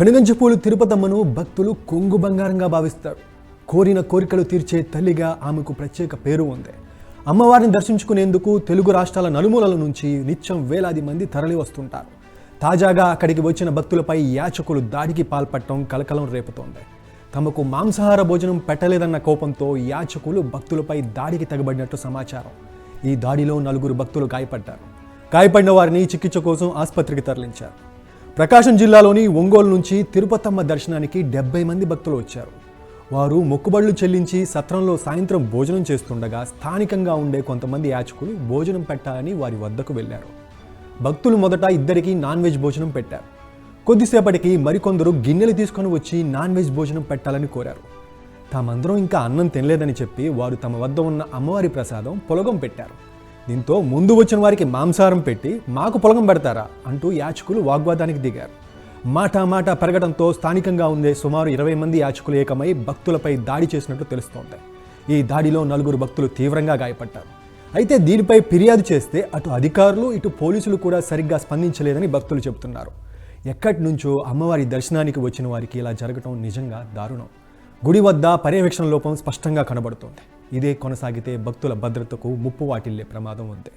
పెనుగంచిపూలు తిరుపతమ్మను భక్తులు కొంగు బంగారంగా భావిస్తారు. కోరిన కోరికలు తీర్చే తల్లిగా ఆమెకు ప్రత్యేక పేరు ఉంది. అమ్మవారిని దర్శించుకునేందుకు తెలుగు రాష్ట్రాల నలుమూలల నుంచి నిత్యం వేలాది మంది తరలి వస్తుంటారు. తాజాగా అక్కడికి వచ్చిన భక్తులపై యాచకులు దాడికి పాల్పడటం కలకలం రేపుతోంది. తమకు మాంసాహార భోజనం పెట్టలేదన్న కోపంతో యాచకులు భక్తులపై దాడికి తగబడినట్టు సమాచారం. ఈ దాడిలో నలుగురు భక్తులు గాయపడ్డారు. గాయపడిన వారిని చికిత్స కోసం ఆసుపత్రికి తరలించారు. ప్రకాశం జిల్లాలోని ఒంగోలు నుంచి తిరుపతమ్మ దర్శనానికి డెబ్బై మంది భక్తులు వచ్చారు. వారు మొక్కుబడులు చెల్లించి సత్రంలో సాయంత్రం భోజనం చేస్తుండగా స్థానికంగా ఉండే కొంతమంది యాచకులు భోజనం పెట్టాలని వారి వద్దకు వెళ్ళారు. భక్తులు మొదట ఇద్దరికి నాన్ వెజ్ భోజనం పెట్టారు. కొద్దిసేపటికి మరికొందరు గిన్నెలు తీసుకొని వచ్చి నాన్ వెజ్ భోజనం పెట్టాలని కోరారు. తామందరం ఇంకా అన్నం తినలేదని చెప్పి వారు తమ వద్ద ఉన్న అమ్మవారి ప్రసాదం పొలగం పెట్టారు. దీంతో ముందు వచ్చిన వారికి మాంసారం పెట్టి మాకు పొలగం పెడతారా అంటూ యాచకులు వాగ్వాదానికి దిగారు. మాటా మాట పెరగడంతో స్థానికంగా ఉండే సుమారు ఇరవై మంది యాచకులు ఏకమై భక్తులపై దాడి చేసినట్లు తెలుస్తోంది. ఈ దాడిలో నలుగురు భక్తులు తీవ్రంగా గాయపడ్డారు. అయితే దీనిపై ఫిర్యాదు చేస్తే అటు అధికారులు ఇటు పోలీసులు కూడా సరిగ్గా స్పందించలేదని భక్తులు చెబుతున్నారు. ఎక్కడి నుంచో అమ్మవారి దర్శనానికి వచ్చిన వారికి ఇలా జరగటం నిజంగా దారుణం. గుడి వద్ద పర్యవేక్షణ లోపం స్పష్టంగా కనబడుతోంది. ఇదే కొనసాగితే భక్తుల భద్రతకు ముప్పు వాటిల్లే ప్రమాదం ఉంది.